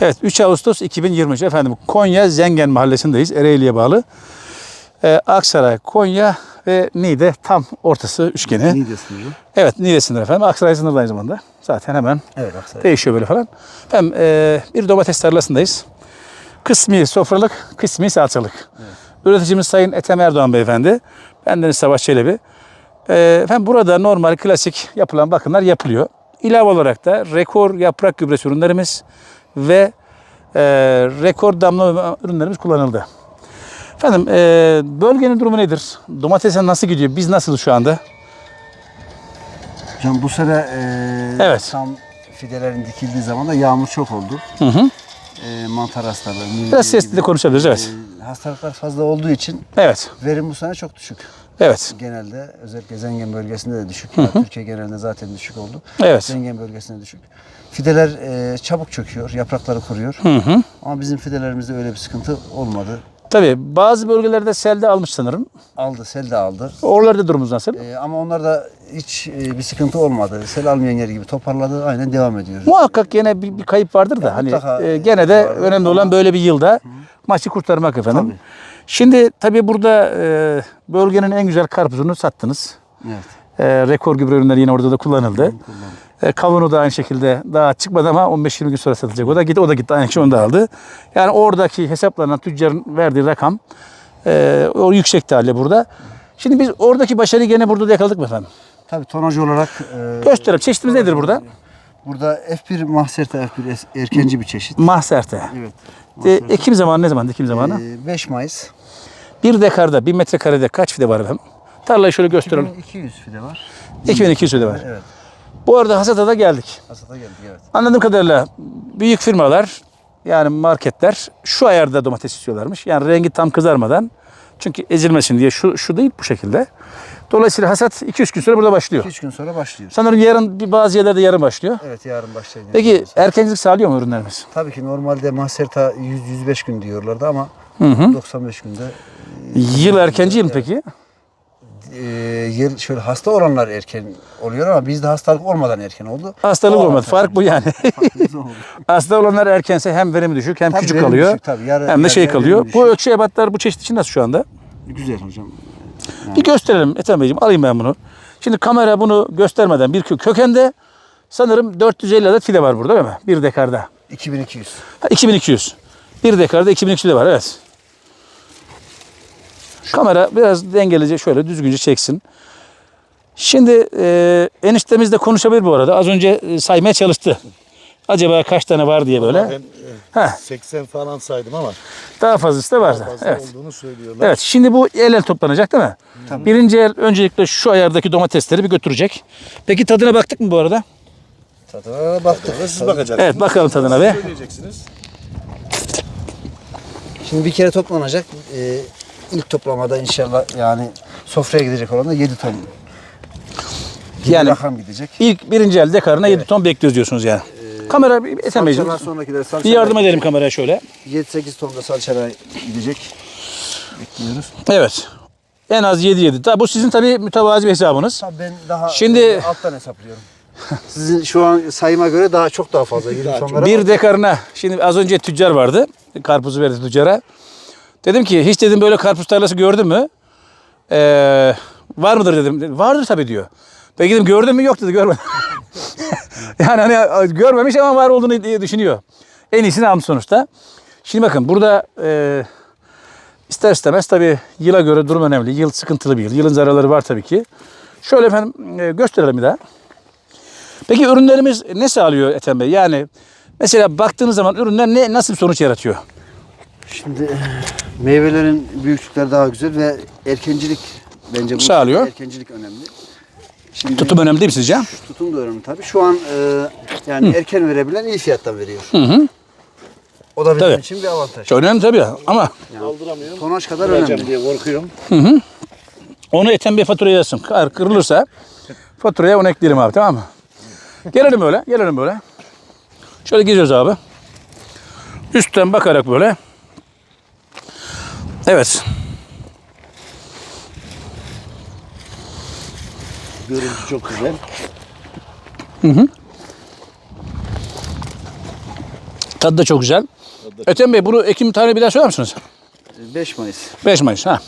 Evet 3 Ağustos 2023 efendim Konya Zengen mahallesindeyiz. Ereğli'ye bağlı. Ee, Aksaray, Konya ve Niğde tam ortası üçgeni. Niğde sınırı. Evet Niğde sınırı efendim. Aksaray sınırı aynı zamanda. Zaten hemen Evet Aksaray. değişiyor böyle falan. Hem e, bir domates tarlasındayız. Kısmi sofralık, kısmi salçalık. Üreticimiz Sayın Ethem Erdoğan Beyefendi. Bendeniz Savaş Çelebi. E, efendim burada normal klasik yapılan bakımlar yapılıyor. İlave olarak da rekor yaprak gübresi ürünlerimiz ve e, rekor damla ürünlerimiz kullanıldı. Efendim e, bölgenin durumu nedir? Domatese nasıl gidiyor? Biz nasıl şu anda? Hocam bu sene e, Evet. tam fidelerin dikildiği zaman da yağmur çok oldu. Hı hı. E, mantar hastalığı. mildiği Biraz sesli gibi. de konuşabiliriz evet. E, hastalıklar fazla olduğu için Evet. verim bu sene çok düşük. Evet. Genelde özellikle Zengen bölgesinde de düşük. Ya, Türkiye genelinde zaten düşük oldu. Evet. Zengen bölgesinde düşük. Fideler e, çabuk çöküyor, yaprakları kuruyor. Hı hı. Ama bizim fidelerimizde öyle bir sıkıntı olmadı. Tabii bazı bölgelerde selde almış sanırım. Aldı, sel de aldı. Oralarda durumumuz nasıl? E, ama onlarda hiç e, bir sıkıntı olmadı. Sel almayan yer gibi toparladı, aynen devam ediyoruz. Muhakkak gene bir, bir kayıp vardır da hani mutlaka, e, gene de vardır önemli olan böyle bir yılda maçı kurtarmak efendim. Tabii. Şimdi tabii burada e, bölgenin en güzel karpuzunu sattınız. Evet. E, rekor gübre ürünleri yine orada da kullanıldı. E, kavunu da aynı şekilde daha çıkmadı ama 15-20 gün sonra satılacak. O da gitti, o da gitti aynı şey onu da aldı. Yani oradaki hesaplanan tüccarın verdiği rakam e, o yüksekti hali burada. Şimdi biz oradaki başarıyı gene burada da yakaladık mı efendim? Tabii tonaj olarak e, Gösterelim. Çeşitimiz nedir burada? burada F1 Mahserta F1 es- erkenci bir çeşit. Mahserte. Evet. E, ekim zamanı ne zaman? Ekim zamanı? E, 5 Mayıs. Bir dekarda, bir metrekarede kaç fide var efendim? Tarlayı şöyle gösterelim. 2200 fide var. 2200 fide var. Evet. Bu arada hasata da geldik. Hasata geldik evet. Anladığım kadarıyla büyük firmalar yani marketler şu ayarda domates istiyorlarmış. Yani rengi tam kızarmadan. Çünkü ezilmesin diye şu, şu değil bu şekilde. Dolayısıyla hasat 2-3 gün sonra burada başlıyor. 2-3 gün sonra başlıyor. Sanırım yarın bir bazı yerlerde yarın başlıyor. Evet yarın başlayacağız. Peki erkencilik sağlıyor mu ürünlerimiz? Tabii ki normalde Mahserta 100-105 gün diyorlardı ama Hı hı. 95 günde Yıl erkenci yıl peki? e, yıl şöyle hasta olanlar erken oluyor ama bizde hastalık olmadan erken oldu. Hastalık O olmadı. Fark bu yani. Farkımız oldu. Hasta olanlar erkense hem verimi düşük hem Tabii küçük verim kalıyor. düşük, tabii. Yarı- hem de yarı- şey yarı kalıyor. Bu düşük. ölçü ebatlar bu çeşit için nasıl şu anda? Güzel hocam. Bir gösterelim Ethem Beyciğim. Alayım ben bunu. Şimdi kamera bunu göstermeden bir kö- kökende sanırım 450 adet fide var burada değil mi? Bir dekarda. 2200. Ha, 2200. Bir dekarda 2200 de var evet. Kamera biraz dengelice şöyle düzgünce çeksin. Şimdi e, eniştemiz de konuşabilir bu arada. Az önce e, saymaya çalıştı. Acaba kaç tane var diye böyle. Ben e, Heh. 80 falan saydım ama Daha fazlası da var. fazla Evet. olduğunu söylüyorlar. Evet şimdi bu el el toplanacak değil mi? Birinci el öncelikle şu ayardaki domatesleri bir götürecek. Peki tadına baktık mı bu arada? Tadına baktık. Siz bakacaksınız. Evet bakalım tadına be. Söyleyeceksiniz. Şimdi bir kere toplanacak. Ee, ilk toplamada inşallah yani sofraya gidecek olan da 7 ton. Gibi Yani- rakam gidecek. İlk birinci elde karına 7 ton bekliyoruz diyorsunuz yani. Kamera bir sonrakiler Bir yardım edelim kameraya şöyle. 7-8 ton da salçalar gidecek. Bekliyoruz. Evet. En az 7 7. Tabi bu sizin tabii mütevazi bir hesabınız. Tabii ben daha Şimdi- e, alttan hesaplıyorum. Sizin şu an sayıma göre daha çok daha fazla. 20 tonlara Bir dekarına. Şimdi az önce tüccar vardı. Karpuzu verdi tüccara. Dedim ki hiç dedim böyle karpuz tarlası gördün mü? Ee, var mıdır dedim. Dedi, Vardır tabii diyor. Peki dedim gördün mü? Yok dedi görmedim. yani hani görmemiş ama var olduğunu diye düşünüyor. En iyisini almış sonuçta. Şimdi bakın burada e, ister istemez tabii yıla göre durum önemli. Yıl sıkıntılı bir yıl. Yılın zararları var tabii ki. Şöyle efendim e, gösterelim bir daha. Peki ürünlerimiz ne sağlıyor Ethem Bey? Yani mesela baktığınız zaman ürünler ne nasıl bir sonuç yaratıyor? Şimdi e, meyvelerin büyüklükleri daha güzel ve erkencilik bence bu Sağlıyor. erkencilik önemli. Şimdi Tutum önemli değil mi sizce? tutum da önemli tabii. Şu an e, yani erken verebilen iyi fiyattan veriyor. Hı hı. O da bizim Tabii. için bir avantaj. Çok önemli tabii ama Kaldıramıyorum. Tonaj kadar Kıracağım önemli. diye korkuyorum. onu Ethem Bey faturaya yazsın. Eğer kırılırsa faturaya onu ekleyelim abi tamam mı? Gelelim böyle, gelelim böyle. Şöyle geziyoruz abi. Üstten bakarak böyle. Evet. Görüntü çok güzel. Tadı da çok güzel. Ethem Bey bunu Ekim tarihi bir daha söyler misiniz? 5 Mayıs. 5 Mayıs. Ha.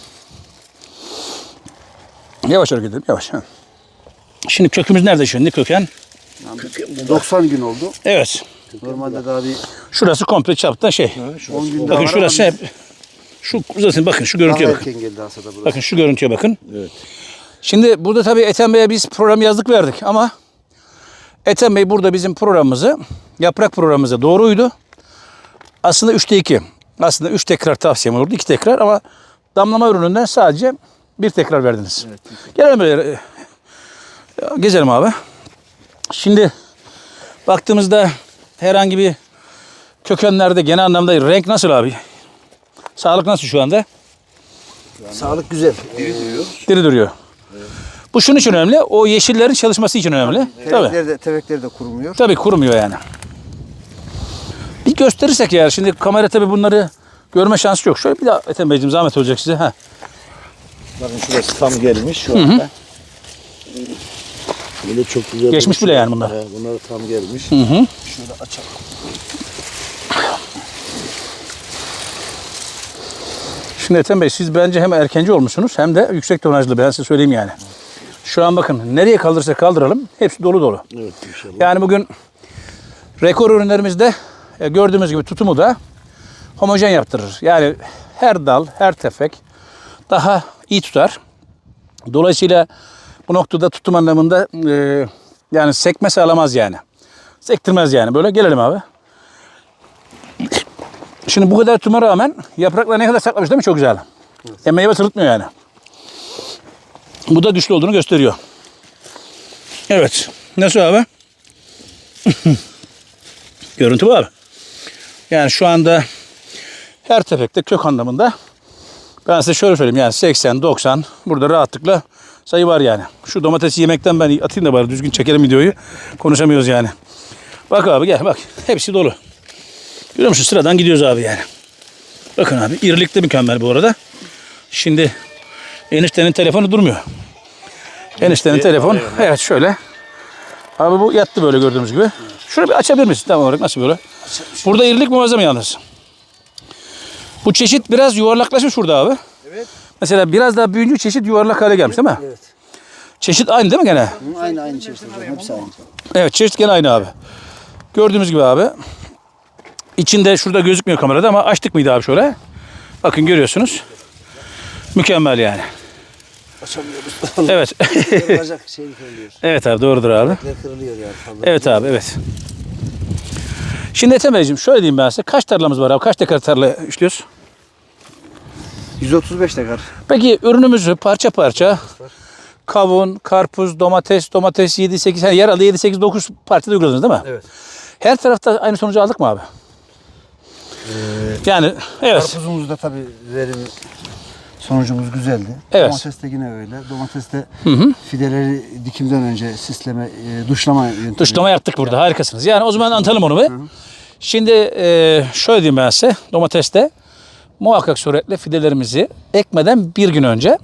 Yavaş hareket edelim. Yavaş. Ha. Şimdi kökümüz nerede şimdi köken? 90 gün oldu. Evet. Normalde daha bir Şurası komple çapta şey. 10 gün daha Bakın var şurası hep şu uzasın bakın şu daha görüntüye bakın. erken geldi aslında burası. Bakın şu görüntüye bakın. Evet. Şimdi burada tabii Ethem Bey'e biz program yazdık verdik ama Ethem Bey burada bizim programımızı, yaprak programımıza doğruydu. Aslında 3'te 2. Aslında 3 tekrar tavsiyem olurdu. 2 tekrar ama damlama ürününden sadece bir tekrar verdiniz. Gelelim böyle. e, Gezelim abi. Şimdi baktığımızda herhangi bir kökenlerde genel anlamda renk nasıl abi? Sağlık nasıl şu anda? Sağlık güzel. Diri duruyor. Bu şunun için önemli. O yeşillerin çalışması için önemli. Tabii. Tevekler de, tevekler de kurumuyor. Tabii kurumuyor yani. Bir gösterirsek eğer şimdi kamera tabii bunları görme şansı yok. Şöyle bir daha Ethem Beyciğim zahmet olacak size. Ha. Bakın şurası tam gelmiş şu anda. Böyle çok güzel. Geçmiş bile yani bunlar. He, bunlar tam gelmiş. Şöyle açalım. Şimdi Ethem Bey siz bence hem erkenci olmuşsunuz hem de yüksek tonajlı ben size söyleyeyim yani. Şu an bakın nereye kaldırırsak kaldıralım hepsi dolu dolu. Evet inşallah. Yani bugün rekor ürünlerimizde e, gördüğümüz gibi tutumu da homojen yaptırır. Yani her dal, her tefek daha iyi tutar. Dolayısıyla bu noktada tutum anlamında e, yani sekme sağlamaz yani. Sektirmez yani. Böyle gelelim abi. Şimdi bu kadar tuma rağmen yapraklar ne kadar saklamış değil mi? Çok güzel. E, meyve sırıtmıyor yani. Bu da güçlü olduğunu gösteriyor. Evet. Nasıl abi? Görüntü var. Yani şu anda her tefekte kök anlamında ben size şöyle söyleyeyim yani 80 90 burada rahatlıkla sayı var yani. Şu domatesi yemekten ben atayım da bari düzgün çekelim videoyu. Konuşamıyoruz yani. Bak abi gel bak. Hepsi dolu. Görüyor musun? Sıradan gidiyoruz abi yani. Bakın abi irilik de mükemmel bu arada. Şimdi eniştenin telefonu durmuyor. Eniştenin telefon evet şöyle. Abi bu yattı böyle gördüğümüz gibi. Şunu bir açabilir misin tam olarak nasıl böyle? Burada irilik muazzam yalnız. Bu çeşit biraz yuvarlaklaşmış şurada abi. Evet. Mesela biraz daha büyüyünce çeşit yuvarlak hale gelmiş değil mi? Evet. Çeşit aynı değil mi gene? Aynı aynı çeşit hocam. Hepsi aynı. Evet çeşit gene aynı abi. Gördüğümüz gibi abi. İçinde şurada gözükmüyor kamerada ama açtık mıydı abi şöyle? Bakın görüyorsunuz. Mükemmel yani. Açamıyoruz. Evet. Kırılacak şey kırılıyor. evet abi doğrudur abi. Kırılıyor yani. Evet abi evet. Şimdi Ethem Beyciğim şöyle diyeyim ben size. Kaç tarlamız var abi? Kaç dekar tarla işliyoruz? 135 dekar. Peki ürünümüzü parça parça kavun, karpuz, domates, domates 7 8 yani yer aldı 7 8 9 parçada uyguladınız değil mi? Evet. Her tarafta aynı sonucu aldık mı abi? Yani evet. Karpuzumuzda tabii verim sonucumuz güzeldi. Evet. Domates de yine öyle. Domateste fideleri dikimden önce sisleme, e, duşlama yöntemi. Duşlama yaptık burada. Harikasınız. Yani o zaman anlatalım onu bir. Şimdi e, şöyle diyeyim ben size. Domateste muhakkak suretle fidelerimizi ekmeden bir gün önce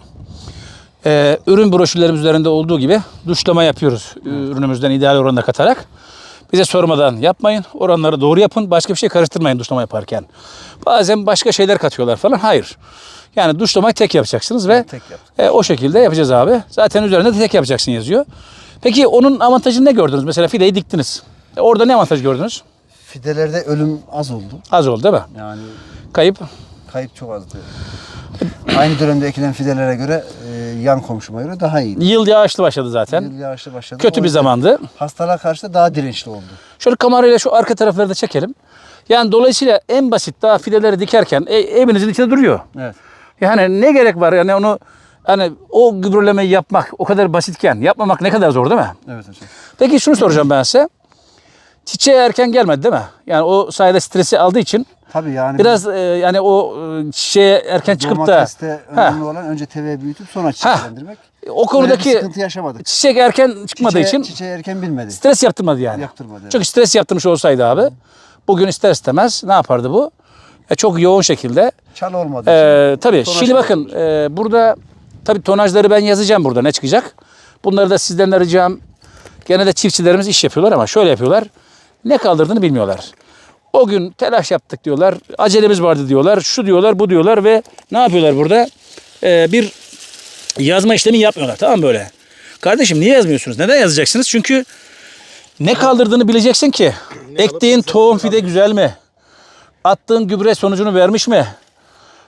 e, ürün broşürlerimiz üzerinde olduğu gibi duşlama yapıyoruz. Ürünümüzden ideal oranda katarak. Bize sormadan yapmayın. Oranları doğru yapın. Başka bir şey karıştırmayın duşlama yaparken. Bazen başka şeyler katıyorlar falan. Hayır. Yani duşlamayı tek yapacaksınız ve Tek e, o şekilde yapacağız abi. Zaten üzerinde de tek yapacaksın yazıyor. Peki onun avantajını ne gördünüz? Mesela fideyi diktiniz. E, orada ne avantaj gördünüz? Fidelerde ölüm az oldu. Az oldu değil mi? Yani Kayıp. kayıp çok azdı. Aynı dönemde ekilen fidelere göre e, yan komşuma göre daha iyiydi. Yıl yağışlı başladı zaten. Yıl yağışlı başladı. Kötü O bir yüzden zamandı. Hastalığa karşı da daha dirençli oldu. Şöyle kamerayla şu arka tarafları da çekelim. Yani dolayısıyla en basit daha fideleri dikerken e, evinizin içinde duruyor. Evet. Yani ne gerek var yani onu hani o gübrelemeyi yapmak o kadar basitken yapmamak ne kadar zor değil mi? Evet hocam. Peki şunu soracağım ben size. Çiçeğe erken gelmedi değil mi? Yani o sayede stresi aldığı için Tabii yani biraz e, yani o e, çiçeğe erken çıkıp da domateste Ha. önemli olan önce teveyi büyütüp sonra çiçeklendirmek. o Böyle bir konudaki sıkıntı yaşamadık. çiçek erken çıkmadığı Çiçeği, için çiçeği erken bilmedi. stres yaptırmadı yani. Yaptırmadı, evet. Çünkü stres yaptırmış olsaydı abi bugün ister istemez ne yapardı bu? E, çok yoğun şekilde. Çal olmadı. E, tabii Tonaj şimdi bakın e, burada tabii tonajları ben yazacağım burada ne çıkacak. Bunları da sizden de ricam. Gene de çiftçilerimiz iş yapıyorlar ama şöyle yapıyorlar. Ne kaldırdığını bilmiyorlar. O gün telaş yaptık diyorlar. Acelemiz vardı diyorlar. Şu diyorlar, bu diyorlar ve ne yapıyorlar burada? Ee, bir yazma işlemi yapmıyorlar. Tamam böyle? Kardeşim niye yazmıyorsunuz? Neden yazacaksınız? Çünkü ne kaldırdığını bileceksin ki. Ektiğin tohum fide güzel mi? Attığın gübre sonucunu vermiş mi?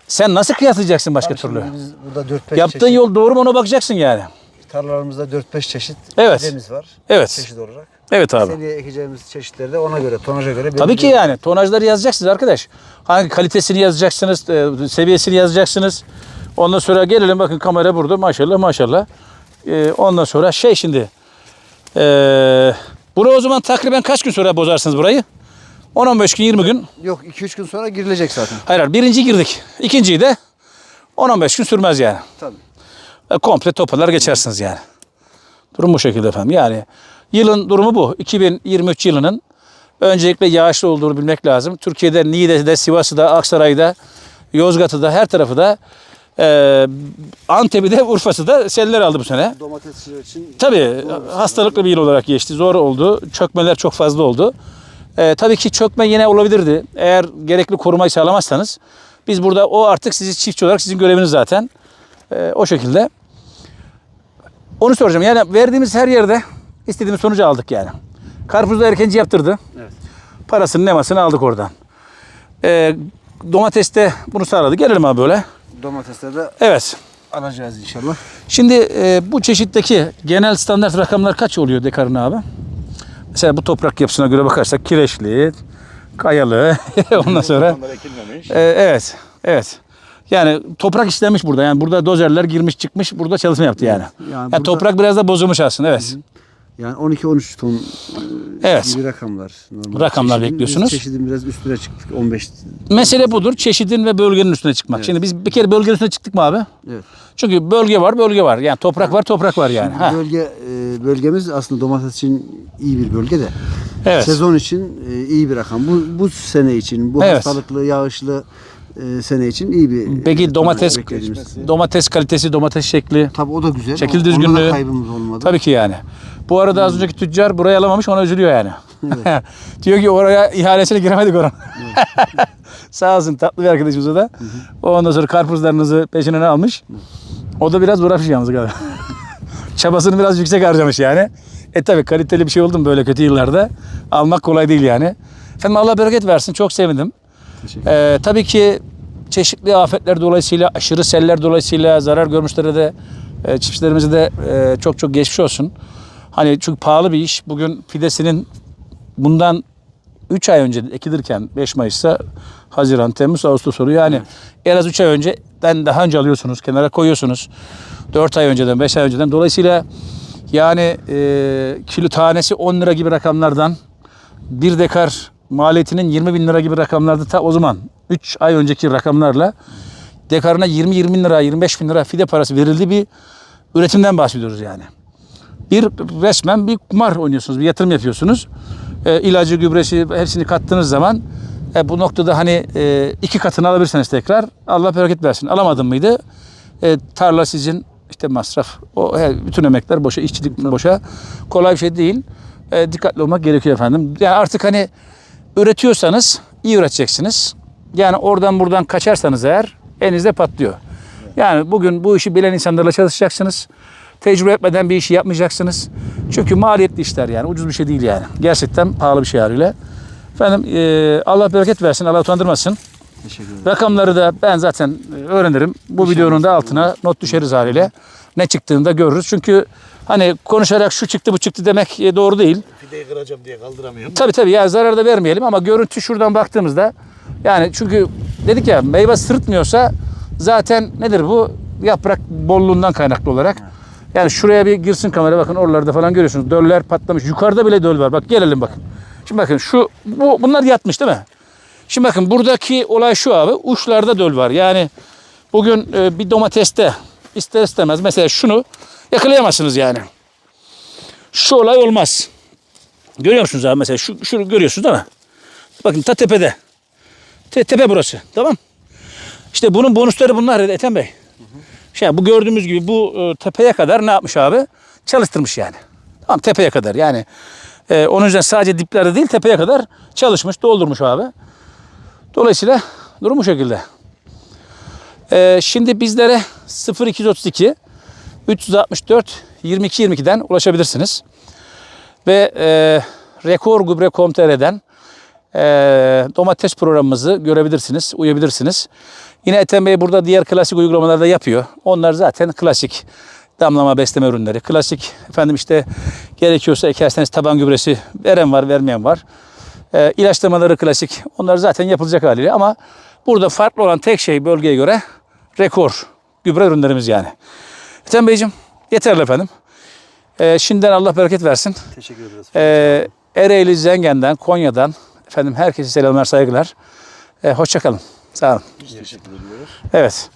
Sen nasıl kıyaslayacaksın başka türlü? Şimdi Biz burada 4-5 Yaptığın çeşit, yol doğru mu ona bakacaksın yani. tarlalarımızda 4-5 çeşit Evet. fidemiz var. Evet. Çeşit olarak. Evet abi. Seneye ekeceğimiz çeşitleri de ona göre, tonaja göre. Tabii ki yani tonajları yazacaksınız arkadaş. Hangi kalitesini yazacaksınız, e, seviyesini yazacaksınız. Ondan sonra gelelim bakın kamera burada maşallah maşallah. E, ondan sonra şey şimdi. E, bunu o zaman takriben kaç gün sonra bozarsınız burayı? 10-15 gün 20 gün. Yok 2-3 gün sonra girilecek zaten. Hayır hayır birinci girdik. İkinciyi de 10-15 gün sürmez yani. Tabii. E, komple toparlar geçersiniz yani. Durum bu şekilde efendim. Yani yılın durumu bu. 2023 yılının öncelikle yağışlı olduğunu bilmek lazım. Türkiye'de Niğde'de, Sivas'ta, Aksaray'da, Yozgat'ta her tarafı da e, Antep'i de Urfa'sı da seller aldı bu sene. Domatesçiler için Tabii hastalıklı bir yıl olarak geçti. Zor oldu. Çökmeler çok fazla oldu. Ee, tabii ki çökme yine olabilirdi. Eğer gerekli korumayı sağlamazsanız. Biz burada o artık sizi çiftçi olarak sizin göreviniz zaten. Ee, o şekilde. Onu soracağım. Yani verdiğimiz her yerde istediğimiz sonucu aldık yani. Karpuzda erkenci yaptırdı. Evet. Parasını nemasını aldık oradan. Ee, domateste bunu sağladı. Gelelim abi böyle. domatesleri Evet. alacağız inşallah. Şimdi e, bu çeşitteki genel standart rakamlar kaç oluyor dekarına abi? Mesela bu toprak yapısına göre bakarsak kireçli, kayalı, ondan sonra e, evet, evet. Yani toprak işlenmiş burada. Yani burada dozerler girmiş çıkmış burada çalışma yaptı yani. Yani Yani, burada- toprak biraz da bozulmuş aslında evet. Yani 12-13 ton e, Evet. gibi rakamlar. Normal. Rakamlar Çeşidin- bekliyorsunuz. Biz çeşidin biraz üstüne çıktık. 15. Mesele budur. Çeşidin ve bölgenin üstüne çıkmak. Şimdi biz bir kere bölgenin üstüne çıktık mı abi? Evet. Çünkü bölge var, bölge var. Yani toprak var, toprak var yani. Ha. Bölge e, bölgemiz aslında domates için iyi bir bölge de. Evet. Sezon için e, iyi bir rakam. Bu bu sene için, bu Evet. hastalıklı, yağışlı sene için iyi bir. Peki domates beklediğimiz. domates kalitesi, domates şekli. Tabii o da güzel. Şekil düzgünlüğü. Onda da kaybımız olmadı. Tabii ki yani. Bu arada az önceki tüccar burayı alamamış ona üzülüyor yani. Diyor ki oraya ihalesine giremedik oranın. Sağ olsun tatlı bir arkadaşımız o da. Ondan sonra karpuzlarınızı peşine almış. O da biraz uğraşmış yalnız galiba. Çabasını biraz yüksek harcamış yani. E tabii kaliteli bir şey oldu mu böyle kötü yıllarda almak kolay değil yani. Efendim Allah bereket versin çok sevindim. Ee, tabii ki çeşitli afetler dolayısıyla, aşırı seller dolayısıyla zarar görmüşlere de e, çiftçilerimize de e, çok çok geçmiş olsun. Hani çünkü pahalı bir iş. Bugün fidesinin bundan 3 ay önce ekilirken 5 Mayıs'ta Haziran, Temmuz, Ağustos oluyor. Yani en az 3 ay önceden daha önce alıyorsunuz, kenara koyuyorsunuz. 4 ay önceden, 5 ay önceden. Dolayısıyla yani e, kilo tanesi 10 lira gibi rakamlardan bir dekar maliyetinin 20 bin lira gibi rakamlarda ta o zaman 3 ay önceki rakamlarla dekarına 20-20 bin lira 25 bin lira fide parası verildiği bir üretimden bahsediyoruz yani. Bir resmen bir kumar oynuyorsunuz, bir yatırım yapıyorsunuz. E, ilacı, gübresi hepsini kattığınız zaman e, bu noktada hani e, iki katını alabilirsiniz tekrar. Allah bereket versin. Alamadın mıydı? E, tarla sizin işte masraf. O he, bütün emekler boşa, işçilik boşa. Kolay bir şey değil. E, dikkatli olmak gerekiyor efendim. Yani artık hani üretiyorsanız iyi üreteceksiniz. Yani oradan buradan kaçarsanız eğer elinizde patlıyor. Yani bugün bu işi bilen insanlarla çalışacaksınız. Tecrübe etmeden bir işi yapmayacaksınız. Çünkü maliyetli işler yani. Ucuz bir şey değil yani. Gerçekten pahalı bir şey haliyle. Efendim e, Allah bereket versin. Allah utandırmasın. Teşekkür ederim. Rakamları da ben zaten e, öğrenirim. Bu videonun da altına not düşeriz haliyle. Ne çıktığını da görürüz. Çünkü hani konuşarak şu çıktı bu çıktı demek e, doğru değil. Fideyi kıracağım diye kaldıramıyorum. Tabii tabii yani zarar da vermeyelim ama görüntü şuradan baktığımızda yani çünkü dedik ya meyve sırıtmıyorsa zaten nedir bu? Yaprak bolluğundan kaynaklı olarak. Yani şuraya bir girsin kamera bakın oralarda falan görüyorsunuz. Döller patlamış. Yukarıda bile döl var. Bak gelelim bakın. Şimdi bakın şu bu bunlar yatmış değil mi? Şimdi bakın buradaki olay şu abi. Uçlarda döl var. Yani bugün e, bir domateste ister istemez mesela şunu yakalayamazsınız yani. Şu olay olmaz. Görüyor musunuz abi mesela şu, şunu görüyorsunuz değil mi? Bakın ta tepede. Te- tepe burası. Tamam. İşte bunun bonusları bunlar Ethem Bey. Şey, bu gördüğümüz gibi bu e, tepeye kadar ne yapmış abi? Çalıştırmış yani. Tamam tepeye kadar yani. Ee, onun yüzden sadece diplerde değil tepeye kadar çalışmış, doldurmuş abi. Dolayısıyla durum bu şekilde. Ee, şimdi bizlere 0232 364 22 22'den ulaşabilirsiniz. Ve e, rekorgübre.com.tr'den e, domates programımızı görebilirsiniz, uyabilirsiniz. Yine Ethem Bey burada diğer klasik uygulamalarda yapıyor. Onlar zaten klasik damlama besleme ürünleri. Klasik efendim işte gerekiyorsa ekerseniz taban gübresi veren var, vermeyen var. E, ilaçlamaları klasik. Onlar zaten yapılacak haliyle ama burada farklı olan tek şey bölgeye göre rekor gübre ürünlerimiz yani. Ethem Beyciğim yeterli efendim. E, şimdiden Allah bereket versin. Teşekkür ederiz. Ee, Ereğli, Zengen'den, Konya'dan efendim herkese selamlar, saygılar. Ee, hoşça kalın. Sağ olun. Biz teşekkür ediyoruz. Evet.